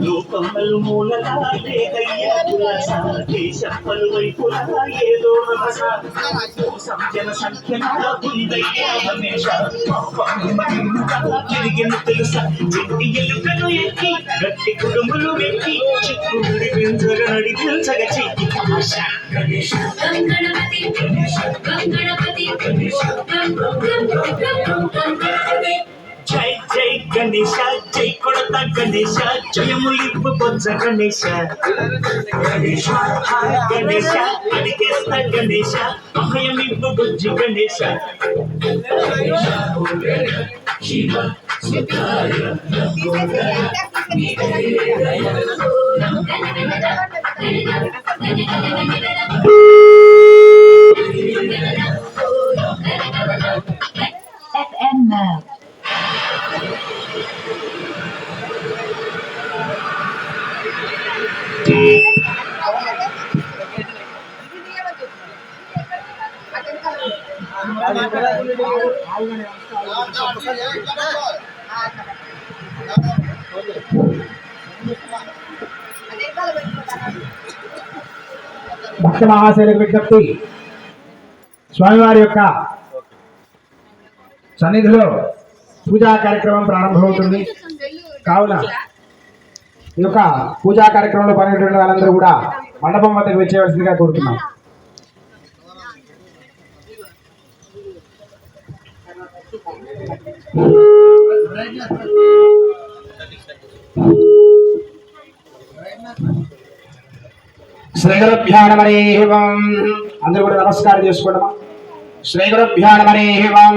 లోకమ్మలు మూలగా లేదయ్యా కులాస దేశం పలువైపులా ఏదో రభస సంజన సంఖ్య ఉందయ్యా హమేష తిరిగిన తెలుసా చెట్టి ఎలుకను ఎక్కి గట్టి వెక్కి చిక్కుడి నడి చెక్కి తమాష గణపతి గణపతి జై జై గణేశ జై గణేశ జయములిప్పు బొజ్జ గణేశ గణేశ హాయ్ గణేశ అడిగేస్త గణేశ అభయమిప్పు బుజ్జి గణేశ శివ సుతాయ FM now. భక్త మహాశైలకు విజ్ఞప్తి. స్వామివారి యొక్క సన్నిధిలో పూజా కార్యక్రమం ప్రారంభమవుతుంది. కావున ఈ యొక్క పూజా కార్యక్రమంలో పాల్గొనే వాళ్ళందరూ కూడా మండపం వద్దకు వచ్చేవలసిందిగా కోరుతున్నాం. శ్రీగురుభ్యానమరేవం అందరూ కూడా నమస్కారం చేసుకోండమా శ్రీగురుభ్యానమరేవం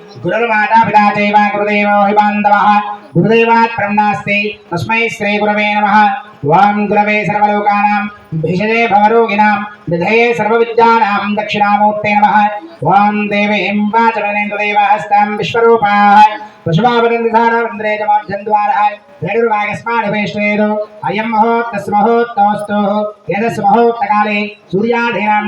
గురుర్మాతా పితా చైవ గురుదేవో హి బాంధవః గురుదేవాత్ పరం నాస్తి తస్మై శ్రీ గురవే నమః ఓం గురవే సర్వలోకానాం భిషజే భవరోగిణాం నిధయే సర్వవిద్యానాం దక్షిణామూర్తే నమః ఓం దేవీం వాచమనేంద్రదేవహస్తాం విశ్వరూపాः పశుభావనందిధానవంద్రే జమాధ్యంద్వారः ధనుర్వాగస్మానుపేష్ణేదు అయం మహోత్తస్ మహోత్తోస్తు యదస్ మహోత్తకాలే సూర్యాధీనాం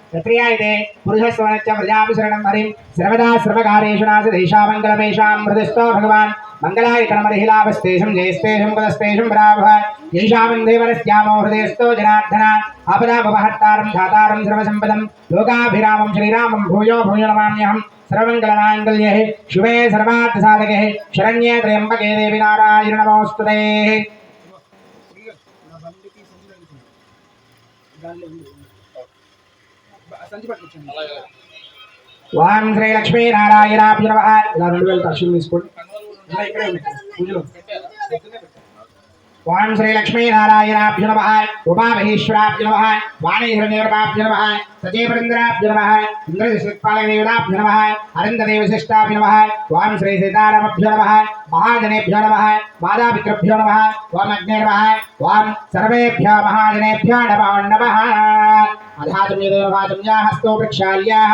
ద్రవద్రహ్మా స్వదే సకల పురుషస్వనచ్చ ప్రజాపి శరణం హరిం. సర్వదా సర్వకారేషు నాసి దేశామంగళమేషాం హృదస్థో భగవాన్. మంగళాయ మంగళాయతనమరిహిలావస్తేషం జయస్తేషం కులస్తేషం పదస్తేషం బ్రాభ యైషామందేవరస్యామో హృదయస్థో జనార్దన. ఆపదాపహర్తారం ధాతారం సర్వసంపదం. లోకాభిరామం శ్రీరామం భూయో భూయో నమామ్యహం సర్వమంగళమాంగళ్యే శివే సర్వార్థసాధకే. శరణ్యే త్రయంబకే దేవి నారాయణ నమోస్తుతే వాం శ్రీ లక్ష్మీ నారాయణాభ్య నమః ఇలా రెండు వేల ఖర్చులు తీసుకోండి ఇలా ఇక్కడే ఉన్నాయి పూజలో వాం శ్రీ లక్ష్మీ నారాయణాభ్య నమః ఉమామహేశ్వరాభ్య నమః వాణీహిరణ్యవర్మాభ్య నమః సజీవరేంద్రాభ్య నమః ఇంద్రదిశ్పాలదేవతాభ్య నమః అనంతదేవశిష్టాభ్య నమః వాం శ్రీ సీతారామభ్య నమః మహాజనేభ్య నమః మాతాపితృభ్యో నమః వాం అగ్నే నమః వాం సర్వేభ్య మహాజనేభ్య నమో నమః అధాతం యదేవాతం యా హస్తో ప్రక్షాళ్యాః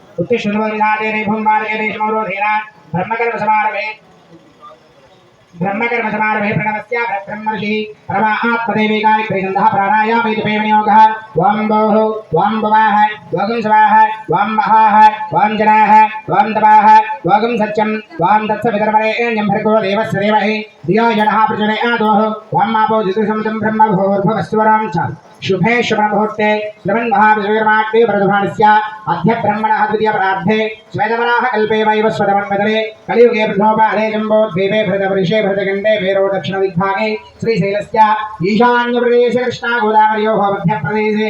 ब्रह्मकर्मसमारभे शुरुवादे रेभुम मार्गे रेशमौरो धीरा ब्रह्मर्षि परमा आत्मदेवी गायत्री गंधः प्राणायाम इति पेवनियोगः वाम बहु वाम भवाः वागम स्वाह वाम महाः वाम जनाः वाम तवाः वागम सत्यम वाम भर्गो देवस्य देवहि दियो जनः प्रजने आदोः वाम आपो दिदृशं ब्रह्म भूर्भवस्तुवरां च। शुभे शुभमुहूर्ते श्रवन्महाविश्वकर्माण्यप्रदुभाणस्य अद्य ब्रह्मणः द्वितीयपरार्धे श्वेतवराः कल्पेमैव स्वतमन्वदने कलियुगे प्रथमोपाधे जम्बोद्वीपे भृतपुरुषे भृतगण्डे भेरो दक्षिणदिग्भागे श्रीशैलस्य ईशान्यप्रदेशे कृष्णा गोदावर्योः मध्यप्रदेशे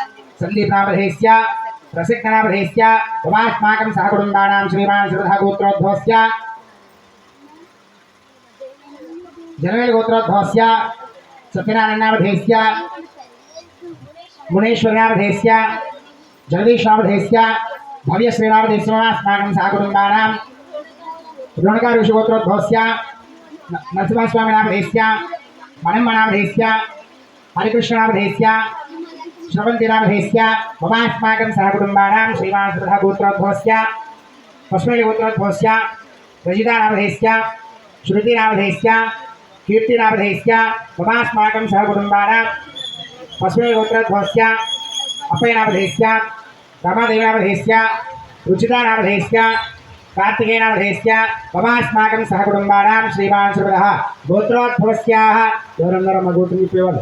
सन्दीपनामधेस्य प्रसिद्धनामधेस्य उमास्माकं सहकुटुम्बानां श्रीमान् श्रुतः गोत्रोद्भवस्य जनवेल गोत्रोद्भवस्य सत्यनारायणनामधेस्य गुणेश्वरनामधेस्य जगदीशनामधेस्य श्रवन्तिरामधेस्य ममास्माकं सहकुटुम्बानां श्रीमासुरः गोत्रोद्भवस्य पश्मीलगोत्रोद्भवस्य रजितारामधेस्य श्रुतिरामधेस्य कीर्तिरामधेस्य ममास्माकं सहकुटुम्बानां पश्मीलगोत्रोद्भवस्य अपयनामधेस्य रमादेवनामधेस्य रुचितानामधेस्य कार्तिकेयनामधेयस्य ममास्माकं सहकुटुम्बानां श्रीमान् सुरः गोत्रोद्भवस्याः गौरं नरमगोत्रीप्यवन्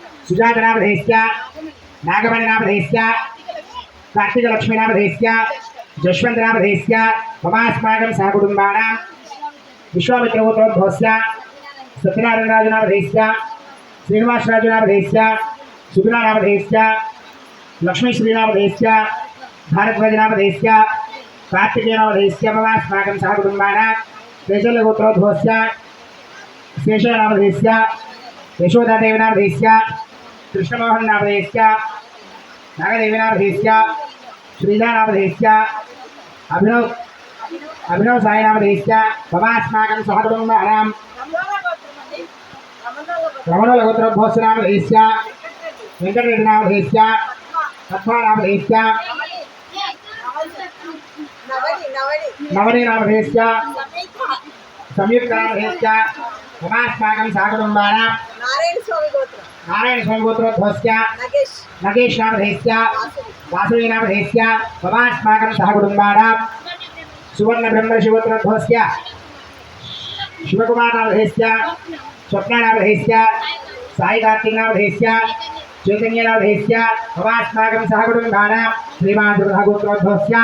सुजात नाम धेसिया नागमणि नाम धेसिया कार्तिक लक्ष्मी नाम धेसिया जशवंत नाम धेसिया ममास्मागम सहकुटुंबाना विश्वामित्रोत्रोद्भोस्य सत्यनारायण राजु नाम धेसिय श्रीनिवास राजु नाम धेसिय सुगुना नाम धेसिय लक्ष्मी श्री नाम सुजातनामधेयस्य नागमणिनामधेयस्य कार्तिकलक्ष्मीनामधेयस्य जश्वन्तनामधेयस्य ममास्माकं सहकुटुम्बानां विश्वामित्रगोत्रोद्भवस्य सत्यनारायणराजुनामधेयस्य श्रीनिवासराजुनामधेयस्य सुगुणानामधेयस्य लक्ष्मीश्रीनामधेयस्य भारद्वाजनामधेयस्य नाम ममास्माकं यशोदा शैशल्यगोत्रोद्भवस्य नाम यशोदादेवनामधेयस्य కృష్ణమోహన్నాపదేశ్య నాగదేవినాపదేశ్య శ్రీజానామధేయస్య అభినవ్ అభినవ్ సాయినాపదేశ్య మమాస్మాకం సహకుటుంబానాం రమణులగోత్రోద్భవస్యనామధేయస్య వెంకటరెడ్డినామధేయస్య పద్మానామధేయస్య నవనీనామధేయస్య సంయుక్తనామధేయస్య మమాస్మాకం సహకుటుంబానాం నారాయణ స్వామి గోత్రం. నారాయణ స్వామి గోత్రోద్భవస్య నగేష్ నగేష్ నామధేయస్య వాసవి నామధేయస్య మమాస్మాకం సహకుటుంబానాం సువర్ణ బ్రహ్మ శివోత్రోద్భవస్య శివకుమార్ నామధేయస్య స్వప్న నామధేయస్య సాయి కార్తీక్ నామధేయస్య చైతన్య నామధేయస్య మమాస్మాకం సహకుటుంబానాం శ్రీమాన్ గోత్రోద్భవస్య